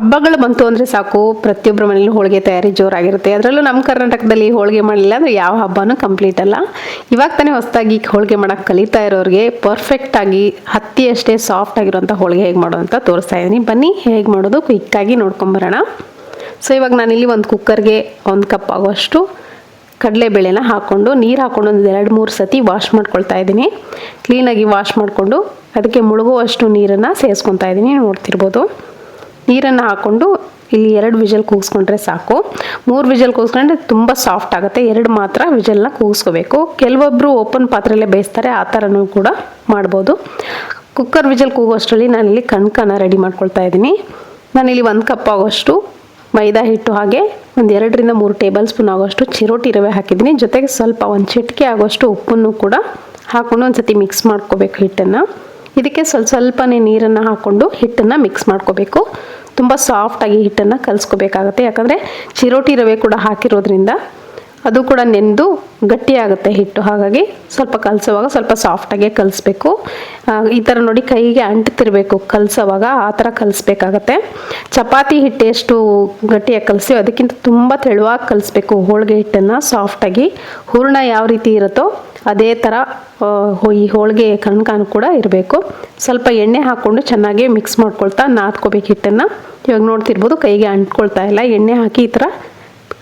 ಹಬ್ಬಗಳು ಬಂತು ಅಂದರೆ ಸಾಕು ಪ್ರತಿಯೊಬ್ಬರ ಮನೇಲಿ ಹೋಳಿಗೆ ತಯಾರಿ ಜೋರಾಗಿರುತ್ತೆ. ಅದರಲ್ಲೂ ನಮ್ಮ ಕರ್ನಾಟಕದಲ್ಲಿ ಹೋಳಿಗೆ ಮಾಡಲಿಲ್ಲ ಅಂದರೆ ಯಾವ ಹಬ್ಬನೂ ಕಂಪ್ಲೀಟ್ ಅಲ್ಲ. ಇವಾಗ ತಾನೇ ಹೊಸದಾಗಿ ಹೋಳಿಗೆ ಮಾಡೋಕ್ಕೆ ಕಲಿತಾ ಇರೋರಿಗೆ ಪರ್ಫೆಕ್ಟಾಗಿ ಹತ್ತಿಯಷ್ಟೇ ಸಾಫ್ಟ್ ಆಗಿರುವಂಥ ಹೋಳಿಗೆ ಹೇಗೆ ಮಾಡೋದು ಅಂತ ತೋರಿಸ್ತಾ ಇದ್ದೀನಿ. ಬನ್ನಿ ಹೇಗೆ ಮಾಡೋದು ಕ್ವಿಕ್ಕಾಗಿ ನೋಡ್ಕೊಂಬರೋಣ. ಸೊ ಇವಾಗ ನಾನಿಲ್ಲಿ ಒಂದು ಕುಕ್ಕರ್ಗೆ ಒಂದು ಕಪ್ ಆಗೋಷ್ಟು ಕಡಲೆಬೇಳೆನ ಹಾಕ್ಕೊಂಡು ನೀರು ಹಾಕ್ಕೊಂಡು ಒಂದು ಎರಡು ಮೂರು ಸತಿ ವಾಶ್ ಮಾಡ್ಕೊಳ್ತಾ ಇದ್ದೀನಿ. ಕ್ಲೀನಾಗಿ ವಾಶ್ ಮಾಡಿಕೊಂಡು, ಅದಕ್ಕೆ ಮುಳುಗುವಷ್ಟು ನೀರನ್ನು ಸೇರಿಸ್ಕೊತಾ ಇದ್ದೀನಿ. ನೋಡ್ತಿರ್ಬೋದು. ನೀರನ್ನು ಹಾಕ್ಕೊಂಡು ಇಲ್ಲಿ ಎರಡು ವಿಜಲ್ ಕೂಗಿಸ್ಕೊಂಡ್ರೆ ಸಾಕು. ಮೂರು ವಿಜಲ್ ಕೂಗಿಸ್ಕೊಂಡ್ರೆ ತುಂಬ ಸಾಫ್ಟ್ ಆಗುತ್ತೆ. ಎರಡು ಮಾತ್ರ ವಿಜಲ್ನ ಕೂಗಿಸ್ಕೋಬೇಕು. ಕೆಲವೊಬ್ಬರು ಓಪನ್ ಪಾತ್ರೆಯಲ್ಲೇ ಬೇಯಿಸ್ತಾರೆ, ಆ ಥರನೂ ಕೂಡ ಮಾಡ್ಬೋದು. ಕುಕ್ಕರ್ ವಿಜಲ್ ಕೂಗುವಷ್ಟರಲ್ಲಿ ನಾನಿಲ್ಲಿ ಕಣ್ಕನ ರೆಡಿ ಮಾಡ್ಕೊಳ್ತಾ ಇದ್ದೀನಿ. ನಾನಿಲ್ಲಿ ಒಂದು ಕಪ್ ಆಗೋಷ್ಟು ಮೈದಾ ಹಿಟ್ಟು ಹಾಗೆ ಒಂದು ಎರಡರಿಂದ ಮೂರು ಟೇಬಲ್ ಸ್ಪೂನ್ ಆಗೋಷ್ಟು ಚಿರೋಟಿ ರವೆ ಹಾಕಿದ್ದೀನಿ. ಜೊತೆಗೆ ಸ್ವಲ್ಪ ಒಂದು ಚಿಟಿಕೆ ಆಗೋಷ್ಟು ಉಪ್ಪನ್ನು ಕೂಡ ಹಾಕ್ಕೊಂಡು ಒಂದು ಸತಿ ಮಿಕ್ಸ್ ಮಾಡ್ಕೋಬೇಕು ಹಿಟ್ಟನ್ನು. ಇದಕ್ಕೆ ಸ್ವಲ್ಪ ಸ್ವಲ್ಪನೇ ನೀರನ್ನು ಹಾಕ್ಕೊಂಡು ಹಿಟ್ಟನ್ನು ಮಿಕ್ಸ್ ಮಾಡ್ಕೋಬೇಕು. ತುಂಬ ಸಾಫ್ಟಾಗಿ ಹಿಟ್ಟನ್ನು ಕಲಿಸ್ಕೋಬೇಕಾಗತ್ತೆ. ಯಾಕಂದರೆ ಚಿರೋಟಿ ರವೆ ಕೂಡ ಹಾಕಿರೋದ್ರಿಂದ ಅದು ಕೂಡ ನೆಂದು ಗಟ್ಟಿಯಾಗುತ್ತೆ ಹಿಟ್ಟು. ಹಾಗಾಗಿ ಸ್ವಲ್ಪ ಕಲಸುವಾಗ ಸ್ವಲ್ಪ ಸಾಫ್ಟಾಗೆ ಕಲಿಸ್ಬೇಕು. ಈ ಥರ ನೋಡಿ ಕೈಗೆ ಅಂಟುತ್ತಿರಬೇಕು ಕಲಸೋವಾಗ, ಆ ಥರ ಕಲಿಸ್ಬೇಕಾಗತ್ತೆ. ಚಪಾತಿ ಹಿಟ್ಟು ಎಷ್ಟು ಗಟ್ಟಿಯಾಗಿ ಕಲಿಸಿ ಅದಕ್ಕಿಂತ ತುಂಬ ತೆಳುವಾಗಿ ಕಲಿಸ್ಬೇಕು ಹೋಳಿಗೆ ಹಿಟ್ಟನ್ನು ಸಾಫ್ಟಾಗಿ ಹೂರ್ಣ ಯಾವ ರೀತಿ ಇರುತ್ತೋ ಅದೇ ಥರ ಈ ಹೋಳಿಗೆ ಕಣ್ಕಾನು ಕೂಡ ಇರಬೇಕು. ಸ್ವಲ್ಪ ಎಣ್ಣೆ ಹಾಕ್ಕೊಂಡು ಚೆನ್ನಾಗಿ ಮಿಕ್ಸ್ ಮಾಡ್ಕೊಳ್ತಾ ನಾದ್ಕೋಬೇಕು ಹಿಟ್ಟನ್ನು. ಇವಾಗ ನೋಡ್ತಿರ್ಬೋದು ಕೈಗೆ ಅಂಟ್ಕೊಳ್ತಾ ಇಲ್ಲ, ಎಣ್ಣೆ ಹಾಕಿ ಈ ಥರ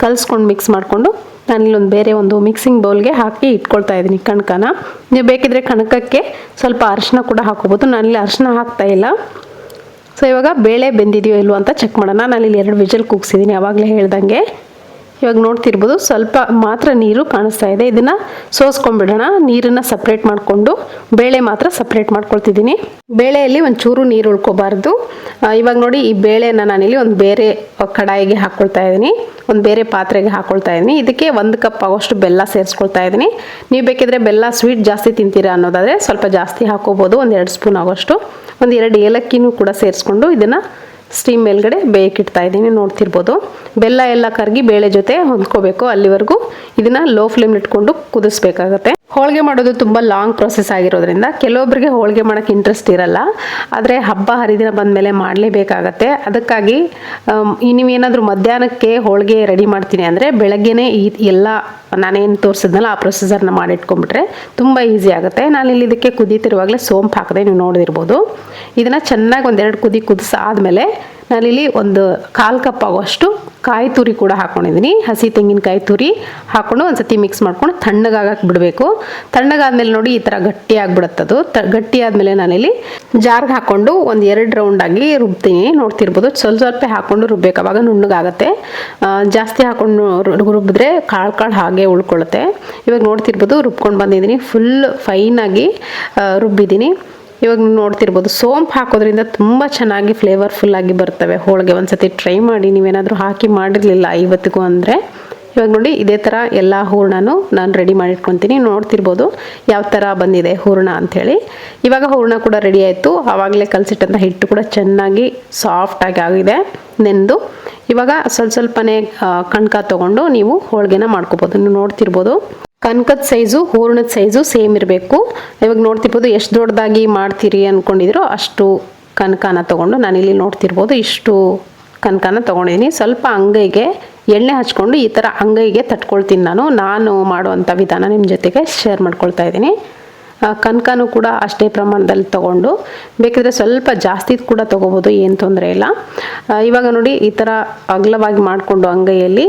ಕಲಿಸ್ಕೊಂಡು ಮಿಕ್ಸ್ ಮಾಡಿಕೊಂಡು ನಾನಿಲ್ಲೊಂದು ಬೇರೆ ಒಂದು ಮಿಕ್ಸಿಂಗ್ ಬೌಲ್ಗೆ ಹಾಕಿ ಇಟ್ಕೊಳ್ತಾ ಇದ್ದೀನಿ ಕಣಕನ. ನೀವು ಬೇಕಿದ್ರೆ ಕಣಕಕ್ಕೆ ಸ್ವಲ್ಪ ಅರಿಶಿನ ಕೂಡ ಹಾಕೋಬೋದು ನಾನಿಲ್ಲಿ ಅರಿಶಿನ ಹಾಕ್ತಾ ಇಲ್ಲ. ಸೊ ಇವಾಗ ಬೇಳೆ ಬೆಂದಿದೆಯೋ ಇಲ್ವೋ ಅಂತ ಚೆಕ್ ಮಾಡೋಣ. ನಾನಿಲ್ಲಿ ಎರಡು ವಿಜಲ್ ಕೂಗ್ಸಿದ್ದೀನಿ ಆವಾಗಲೇ ಹೇಳ್ದಂಗೆ. ಇವಾಗ ನೋಡ್ತಿರ್ಬೋದು ಸ್ವಲ್ಪ ಮಾತ್ರ ನೀರು ಕಾಣಿಸ್ತಾ ಇದೆ. ಇದನ್ನು ಸೋಸ್ಕೊಂಡ್ಬಿಡೋಣ. ನೀರನ್ನು ಸಪ್ರೇಟ್ ಮಾಡಿಕೊಂಡು ಬೇಳೆ ಮಾತ್ರ ಸಪ್ರೇಟ್ ಮಾಡ್ಕೊಳ್ತಿದ್ದೀನಿ. ಬೇಳೆಯಲ್ಲಿ ಒಂಚೂರು ನೀರು ಉಳ್ಕೋಬಾರ್ದು. ಇವಾಗ ನೋಡಿ ಈ ಬೇಳೆನ ನಾನಿಲ್ಲಿ ಒಂದು ಬೇರೆ ಕಡಾಯಿಗೆ ಹಾಕ್ಕೊಳ್ತಾ ಇದ್ದೀನಿ. ಒಂದು ಬೇರೆ ಪಾತ್ರೆಗೆ ಹಾಕ್ಕೊಳ್ತಾ ಇದ್ದೀನಿ. ಇದಕ್ಕೆ ಒಂದು ಕಪ್ ಆಗೋಷ್ಟು ಬೆಲ್ಲ ಸೇರಿಸ್ಕೊಳ್ತಾ ಇದ್ದೀನಿ. ನೀವು ಬೇಕಿದ್ರೆ ಬೆಲ್ಲ ಸ್ವೀಟ್ ಜಾಸ್ತಿ ತಿಂತೀರಾ ಅನ್ನೋದಾದರೆ ಸ್ವಲ್ಪ ಜಾಸ್ತಿ ಹಾಕೋಬೋದು. ಒಂದು ಎರಡು ಸ್ಪೂನ್ ಆಗೋಷ್ಟು. ಒಂದು ಎರಡು ಏಲಕ್ಕಿನೂ ಕೂಡ ಸೇರಿಸ್ಕೊಂಡು ಇದನ್ನು ಸ್ಟೀಮ್ ಮೇಲ್ಗಡೆ ಬೇಯಕ್ಕಿಡ್ತಾ ಇದ್ದೀನಿ, ನೋಡ್ತಿರ್ಬೋದು. ಬೆಲ್ಲ ಎಲ್ಲ ಕರಗಿ ಬೇಳೆ ಜೊತೆ ಹೊಂದ್ಕೋಬೇಕು ಅಲ್ಲಿವರೆಗೂ. ಇದನ್ನ ಲೋ ಫ್ಲೇಮ್ ಇಟ್ಕೊಂಡು ಕುದಿಸ್ಬೇಕಾಗತ್ತೆ. ಹೋಳಿಗೆ ಮಾಡೋದು ತುಂಬ ಲಾಂಗ್ ಪ್ರೊಸೆಸ್ ಆಗಿರೋದ್ರಿಂದ ಕೆಲವೊಬ್ಬರಿಗೆ ಹೋಳಿಗೆ ಮಾಡೋಕ್ಕೆ ಇಂಟ್ರೆಸ್ಟ್ ಇರಲ್ಲ. ಆದರೆ ಹಬ್ಬ ಹರಿದಿನ ಬಂದಮೇಲೆ ಮಾಡಲೇಬೇಕಾಗತ್ತೆ. ಅದಕ್ಕಾಗಿ ನೀವೇನಾದರೂ ಮಧ್ಯಾಹ್ನಕ್ಕೆ ಹೋಳಿಗೆ ರೆಡಿ ಮಾಡ್ತೀನಿ ಅಂದರೆ ಬೆಳಗ್ಗೆನೇ ಈ ಎಲ್ಲ ನಾನೇನು ತೋರಿಸಿದ್ನಲ್ಲ ಆ ಪ್ರೊಸೆಸರ್ನ ಮಾಡಿಟ್ಕೊಂಡ್ಬಿಟ್ರೆ ತುಂಬ ಈಸಿ ಆಗುತ್ತೆ. ನಾನು ಇಲ್ಲಿ ಇದಕ್ಕೆ ಕುದೀತಿರುವಾಗಲೇ ಸೋಂಪು ಹಾಕಿದೆ ನೀವು ನೋಡಿರ್ಬೋದು ಇದನ್ನು ಚೆನ್ನಾಗಿ ಒಂದೆರಡು ಕುದಿ ಕುದಿಸಾದ್ಮೇಲೆ ನಾನಿಲ್ಲಿ ಒಂದು ಕಾಲು ಕಪ್ ಆಗೋಷ್ಟು ಕಾಯಿ ತುರಿ ಕೂಡ ಹಾಕ್ಕೊಂಡಿದ್ದೀನಿ ಹಸಿ ತೆಂಗಿನಕಾಯಿ ತುರಿ ಹಾಕೊಂಡು ಒಂದು ಸತಿ ಮಿಕ್ಸ್ ಮಾಡ್ಕೊಂಡು ತಣ್ಣಗಾಗಕ್ಕೆ ಬಿಡಬೇಕು. ತಣ್ಣಗಾದ್ಮೇಲೆ ನೋಡಿ ಈ ಥರ ಗಟ್ಟಿ ಆಗಿಬಿಡುತ್ತದು ತ, ಗಟ್ಟಿ ಆದಮೇಲೆ ನಾನಿಲ್ಲಿ ಜಾರ್ಗೆ ಹಾಕ್ಕೊಂಡು ಒಂದು ಎರಡು ರೌಂಡಾಗಿ ರುಬ್ತೀನಿ. ನೋಡ್ತಿರ್ಬೋದು ಸ್ವಲ್ಪ ಸ್ವಲ್ಪ ಹಾಕ್ಕೊಂಡು ರುಬ್ಬೇಕು. ಅವಾಗ ನುಣ್ಣಗಾಗತ್ತೆ. ಜಾಸ್ತಿ ಹಾಕ್ಕೊಂಡು ರುಬ್ಬಿದ್ರೆ ಕಾಳು ಕಾಳು ಹಾಗೆ ಉಳ್ಕೊಳ್ಳುತ್ತೆ ಇವಾಗ ನೋಡ್ತಿರ್ಬೋದು ರುಬ್ಕೊಂಡು ಬಂದಿದ್ದೀನಿ. ಫುಲ್ ಫೈನಾಗಿ ರುಬ್ಬಿದ್ದೀನಿ. ಇವಾಗ ನೋಡ್ತಿರ್ಬೋದು, ಸೋಂಪು ಹಾಕೋದ್ರಿಂದ ತುಂಬ ಚೆನ್ನಾಗಿ ಫ್ಲೇವರ್ಫುಲ್ ಆಗಿ ಬರ್ತವೆ. ಹೋಳಿಗೆ ಒಂದ್ಸತಿ ಟ್ರೈ ಮಾಡಿ, ನೀವೇನಾದರೂ ಹಾಕಿ ಮಾಡಿರಲಿಲ್ಲ ಇವತ್ತಿಗೂ ಅಂದರೆ. ಇವಾಗ ನೋಡಿ, ಇದೇ ಥರ ಎಲ್ಲ ಹೂರ್ಣನೂ ನಾನು ರೆಡಿ ಮಾಡಿಟ್ಕೊತೀನಿ. ನೋಡ್ತಿರ್ಬೋದು ಯಾವ ಥರ ಬಂದಿದೆ ಹೂರ್ಣ ಅಂಥೇಳಿ ಇವಾಗ ಹೂರ್ಣ ಕೂಡ ರೆಡಿ ಆಯಿತು. ಆವಾಗಲೇ ಕಲಸಿಟ್ಟಂಥ ಹಿಟ್ಟು ಕೂಡ ಚೆನ್ನಾಗಿ ಸಾಫ್ಟಾಗಿ ಆಗಿದೆ, ನೆಂದು. ಇವಾಗ ಸ್ವಲ್ಪ ಸ್ವಲ್ಪನೇ ಕಣ್ಕ ತೊಗೊಂಡು ನೀವು ಹೋಳಿಗೆನ ಮಾಡ್ಕೋಬೋದು. ನೀವು ನೋಡ್ತಿರ್ಬೋದು. ಕನಕದ ಸೈಜು, ಹೂರ್ಣದ ಸೈಜು ಸೇಮ್ ಇರಬೇಕು. ಇವಾಗ ನೋಡ್ತಿರ್ಬೋದು ಎಷ್ಟು ದೊಡ್ಡದಾಗಿ ಮಾಡ್ತೀರಿ ಅಂದ್ಕೊಂಡಿದ್ರು ಅಷ್ಟು ಕನಕನ ತೊಗೊಂಡು ನಾನಿಲ್ಲಿ ನೋಡ್ತಿರ್ಬೋದು ಇಷ್ಟು ಕನಕನ ತೊಗೊಂಡಿದ್ದೀನಿ ಸ್ವಲ್ಪ ಅಂಗೈಗೆ ಎಣ್ಣೆ ಹಚ್ಕೊಂಡು ಈ ಥರ ಅಂಗೈಗೆ ತಟ್ಕೊಳ್ತೀನಿ ನಾನು. ನಾನು ಮಾಡುವಂಥ ವಿಧಾನ ನಿಮ್ಮ ಜೊತೆಗೆ ಶೇರ್ ಮಾಡ್ಕೊಳ್ತಾ ಇದ್ದೀನಿ. ಕನಕನೂ ಕೂಡ ಅಷ್ಟೇ ಪ್ರಮಾಣದಲ್ಲಿ ತಗೊಂಡು, ಬೇಕಿದ್ರೆ ಸ್ವಲ್ಪ ಜಾಸ್ತಿ ಕೂಡ ತಗೋಬಹುದು ಏನು ತೊಂದರೆ ಇಲ್ಲ. ಇವಾಗ ನೋಡಿ, ಈ ಥರ ಅಗಲವಾಗಿ ಮಾಡಿಕೊಂಡು ಅಂಗೈಯಲ್ಲಿ,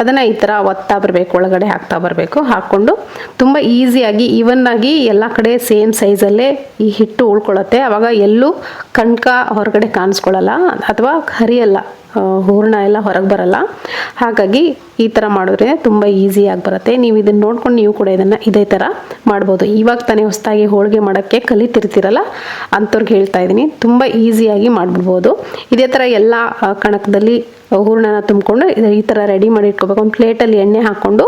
ಅದನ್ನು ಈ ಥರ ಒತ್ತಾ ಬರಬೇಕು, ಒಳಗಡೆ ಹಾಕ್ತಾ ಬರಬೇಕು, ಹಾಕ್ಕೊಂಡು ತುಂಬ ಈಸಿಯಾಗಿ ಆಗಿ ಎಲ್ಲ ಕಡೆ ಸೇಮ್ ಸೈಜಲ್ಲೇ ಈ ಹಿಟ್ಟು ಉಳ್ಕೊಳ್ಳುತ್ತೆ ಆವಾಗ ಎಲ್ಲೂ ಕಣ್ಕ ಹೊರಗಡೆ ಕಾಣಿಸ್ಕೊಳ್ಳಲ್ಲ ಅಥವಾ ಹರಿಯಲ್ಲ. ಹೂರ್ಣ ಎಲ್ಲ ಹೊರಗೆ ಬರಲ್ಲ. ಹಾಗಾಗಿ ಈ ಥರ ಮಾಡಿದ್ರೆ ತುಂಬ ಈಸಿಯಾಗಿ ಬರುತ್ತೆ. ನೀವು ಇದನ್ನು ನೋಡ್ಕೊಂಡು ನೀವು ಕೂಡ ಇದನ್ನು ಇದೇ ಥರ ಮಾಡ್ಬೋದು. ಇವಾಗ ತಾನೇ ಹೊಸದಾಗಿ ಹೋಳಿಗೆ ಮಾಡೋಕ್ಕೆ ಕಲಿತಿರ್ತೀರಲ್ಲ, ಅಂಥವ್ರಿಗೆ ಹೇಳ್ತಾ ಇದ್ದೀನಿ ತುಂಬ ಈಸಿಯಾಗಿ ಮಾಡಿಬಿಡ್ಬೋದು. ಇದೇ ಥರ ಎಲ್ಲ ಕಣಕದಲ್ಲಿ ಹೂರ್ಣನ ತುಂಬಿಕೊಂಡು ಈ ಥರ ರೆಡಿ ಮಾಡಿ ಇಟ್ಕೋಬೇಕು. ಒಂದು ಪ್ಲೇಟಲ್ಲಿ ಎಣ್ಣೆ ಹಾಕ್ಕೊಂಡು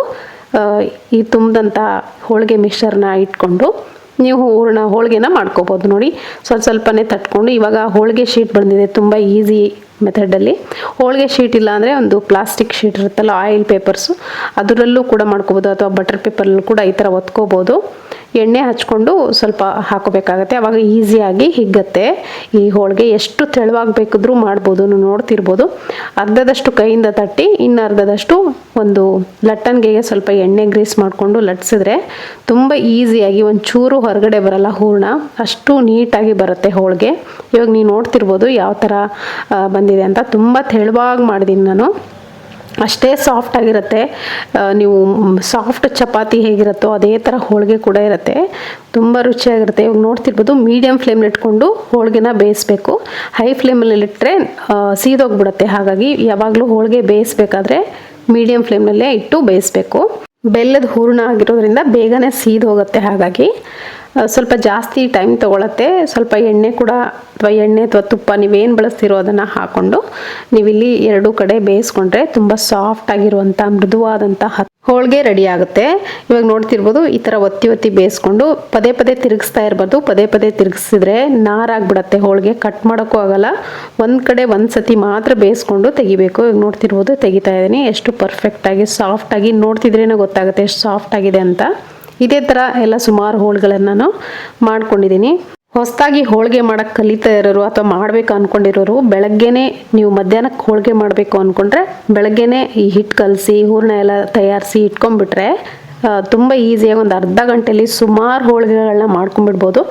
ಈ ತುಂಬಿದಂಥ ಹೋಳಿಗೆ ಮಿಕ್ಸರ್ನ ಇಟ್ಕೊಂಡು ನೀವು ಹೂರ್ಣ ಹೋಳಿಗೆನ ಮಾಡ್ಕೋಬೋದು ನೋಡಿ. ಸ್ವಲ್ಪ ಸ್ವಲ್ಪನೇ ತಟ್ಕೊಂಡು ಇವಾಗ ಹೋಳಿಗೆ ಶೀಟ್ ಬಂದಿದೆ. ತುಂಬ ಈಸಿ ಮೆಥಡಲ್ಲಿ ಹೋಳಿಗೆ ಶೀಟ್ ಇಲ್ಲ ಅಂದರೆ ಒಂದು ಪ್ಲಾಸ್ಟಿಕ್ ಶೀಟ್ ಇರುತ್ತಲ್ಲ ಆಯಿಲ್ ಪೇಪರ್ಸು ಅದರಲ್ಲೂ ಕೂಡ ಮಾಡ್ಕೋಬೋದು ಅಥವಾ ಬಟರ್ ಪೇಪರಲ್ಲೂ ಕೂಡ ಈ ಥರ ಒತ್ಕೋಬೋದು. ಎಣ್ಣೆ ಹಚ್ಕೊಂಡು ಸ್ವಲ್ಪ ಹಾಕೋಬೇಕಾಗತ್ತೆ. ಅವಾಗ ಈಸಿಯಾಗಿ ಹಿಗ್ಗತ್ತೆ. ಈ ಹೋಳಿಗೆ ಎಷ್ಟು ತೆಳುವಾಗಬೇಕಿದ್ರೂ ಮಾಡ್ಬೋದು ನೀವು ನೋಡ್ತಿರ್ಬೋದು. ಅರ್ಧದಷ್ಟು ಕೈಯಿಂದ ತಟ್ಟಿ, ಇನ್ನು ಅರ್ಧದಷ್ಟು ಒಂದು ಲಟ್ಟಣಿಗೆಗೆ ಸ್ವಲ್ಪ ಎಣ್ಣೆ ಗ್ರೀಸ್ ಮಾಡಿಕೊಂಡು ಲಟ್ಸಿದ್ರೆ ತುಂಬ ಈಸಿಯಾಗಿ ಒಂದು ಚೂರು ಹೊರಗಡೆ ಬರಲ್ಲ ಹೂರ್ಣ. ಅಷ್ಟು ನೀಟಾಗಿ ಬರುತ್ತೆ ಹೋಳಿಗೆ. ಇವಾಗ ನೀವು ನೋಡ್ತಿರ್ಬೋದು ಯಾವ ಥರ ಬಂದಿದೆ ಅಂತ. ತುಂಬ ತೆಳುವಾಗಿ ಮಾಡಿದ್ದೀನಿ ನಾನು. ಅಷ್ಟೇ ಸಾಫ್ಟ್ ಆಗಿರುತ್ತೆ. ನೀವು ಸಾಫ್ಟ್ ಚಪಾತಿ ಹೇಗಿರುತ್ತೋ ಅದೇ ಥರ ಹೋಳಿಗೆ ಕೂಡ ಇರುತ್ತೆ. ತುಂಬ ರುಚಿಯಾಗಿರುತ್ತೆ. ಇವಾಗ ನೋಡ್ತಿರ್ಬೋದು ಮೀಡಿಯಮ್ ಫ್ಲೇಮ್ಲಿ ಇಟ್ಕೊಂಡು ಹೋಳಿಗೆನ ಬೇಯಿಸ್ಬೇಕು. ಹೈ ಫ್ಲೇಮಲ್ಲಿ ಇಟ್ಟರೆ ಸೀದೋಗ್ಬಿಡುತ್ತೆ. ಹಾಗಾಗಿ ಯಾವಾಗಲೂ ಹೋಳಿಗೆ ಬೇಯಿಸ್ಬೇಕಾದ್ರೆ ಮೀಡಿಯಮ್ ಫ್ಲೇಮ್ನಲ್ಲೇ ಇಟ್ಟು ಬೇಯಿಸ್ಬೇಕು. ಬೆಲ್ಲದ ಹೂರ್ಣ ಆಗಿರೋದ್ರಿಂದ ಬೇಗನೆ ಸೀದೋಗುತ್ತೆ. ಹಾಗಾಗಿ ಸ್ವಲ್ಪ ಜಾಸ್ತಿ ಟೈಮ್ ತೊಗೊಳತ್ತೆ. ಸ್ವಲ್ಪ ಎಣ್ಣೆ ಕೂಡ ಅಥವಾ ಎಣ್ಣೆ ಅಥವಾ ತುಪ್ಪ ನೀವೇನು ಬಳಸ್ತಿರೋ ಅದನ್ನು ಹಾಕ್ಕೊಂಡು ನೀವಿಲ್ಲಿ ಎರಡೂ ಕಡೆ ಬೇಯಿಸ್ಕೊಂಡ್ರೆ ತುಂಬ ಸಾಫ್ಟ್ ಆಗಿರುವಂಥ ಮೃದುವಾದಂಥ ಹೋಳಿಗೆ ರೆಡಿ ಆಗುತ್ತೆ. ಇವಾಗ ನೋಡ್ತಿರ್ಬೋದು ಈ ಥರ ಒತ್ತಿ ಒತ್ತಿ ಬೇಯಿಸ್ಕೊಂಡು ಪದೇ ಪದೇ ತಿರುಗಿಸ್ತಾ ಇರಬಾರ್ದು. ಪದೇ ಪದೇ ತಿರುಗಿಸಿದ್ರೆ ನಾರಾಗ್ಬಿಡತ್ತೆ ಹೋಳಿಗೆ ಕಟ್ ಮಾಡೋಕ್ಕೂ ಆಗಲ್ಲ. ಒಂದು ಕಡೆ ಒಂದು ಸತಿ ಮಾತ್ರ ಬೇಯಿಸ್ಕೊಂಡು ತೆಗಿಬೇಕು. ಇವಾಗ ನೋಡ್ತಿರ್ಬೋದು ತೆಗಿತಾ ಇದ್ದೀನಿ. ಎಷ್ಟು ಪರ್ಫೆಕ್ಟಾಗಿ ಸಾಫ್ಟಾಗಿ ನೋಡ್ತಿದ್ರೇನೆ ಗೊತ್ತಾಗುತ್ತೆ. ಎಷ್ಟು ಸಾಫ್ಟ್ ಆಗಿದೆ ಅಂತ. ಇದೇ ಥರ ಎಲ್ಲ ಸುಮಾರು ಹೋಳುಗಳನ್ನು ನಾನು ಮಾಡ್ಕೊಂಡಿದ್ದೀನಿ. ಹೊಸದಾಗಿ ಹೋಳಿಗೆ ಮಾಡೋಕ್ಕೆ ಕಲಿತಾ ಇರೋರು ಅಥವಾ ಮಾಡಬೇಕು ಅಂದ್ಕೊಂಡಿರೋರು ಬೆಳಗ್ಗೆನೇ ನೀವು ಮಧ್ಯಾಹ್ನಕ್ಕೆ ಹೋಳಿಗೆ ಮಾಡಬೇಕು ಅಂದ್ಕೊಂಡ್ರೆ ಬೆಳಗ್ಗೆನೇ ಈ ಹಿಟ್ಟು ಕಲಸಿ, ಹೂರಣ ಎಲ್ಲ ತಯಾರಿಸಿ ಇಟ್ಕೊಂಡ್ಬಿಟ್ರೆ ತುಂಬ ಈಸಿಯಾಗಿ ಒಂದು ಅರ್ಧ ಗಂಟೆಯಲ್ಲಿ ಸುಮಾರು ಹೋಳಿಗೆಗಳನ್ನ ಮಾಡ್ಕೊಂಡ್ಬಿಡ್ಬೋದು.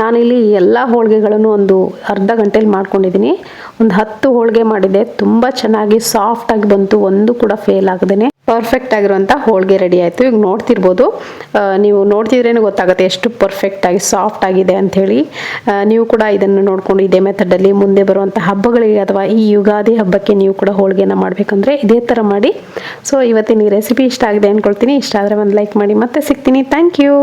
ನಾನಿಲ್ಲಿ ಎಲ್ಲ ಹೋಳಿಗೆಗಳನ್ನು ಒಂದು ಅರ್ಧ ಗಂಟೆಯಲ್ಲಿ ಮಾಡ್ಕೊಂಡಿದ್ದೀನಿ. ಒಂದು ಹತ್ತು ಹೋಳಿಗೆ ಮಾಡಿದೆ. ತುಂಬ ಚೆನ್ನಾಗಿ ಸಾಫ್ಟಾಗಿ ಬಂತು. ಒಂದು ಕೂಡ ಫೇಲ್ ಆಗದೇನೆ. ಪರ್ಫೆಕ್ಟ್ ಆಗಿರುವಂಥ ಹೋಳಿಗೆ ರೆಡಿ ಆಯಿತು. ಈಗ ನೋಡ್ತಿರ್ಬೋದು. ನೀವು ನೋಡ್ತಿದ್ರೇ ಗೊತ್ತಾಗುತ್ತೆ ಎಷ್ಟು ಪರ್ಫೆಕ್ಟ್ ಆಗಿ ಸಾಫ್ಟ್ ಆಗಿದೆ ಅಂಥೇಳಿ. ನೀವು ಕೂಡ ಇದನ್ನು ನೋಡಿಕೊಂಡು ಇದೇ ಮೆಥಡಲ್ಲಿ ಮುಂದೆ ಬರುವಂಥ ಹಬ್ಬಗಳಿಗೆ ಅಥವಾ ಈ ಯುಗಾದಿ ಹಬ್ಬಕ್ಕೆ ನೀವು ಕೂಡ ಹೋಳಿಗೆನ ಮಾಡಬೇಕಂದ್ರೆ ಇದೇ ಥರ ಮಾಡಿ. ಸೊ ಇವತ್ತಿನ ಈ ರೆಸಿಪಿ ಇಷ್ಟ ಆಗಿದೆ ಅಂದ್ಕೊಳ್ತೀನಿ ಇಷ್ಟ ಆದರೆ ಒಂದು ಲೈಕ್ ಮಾಡಿ. ಮತ್ತೆ ಸಿಗ್ತೀನಿ. Thank you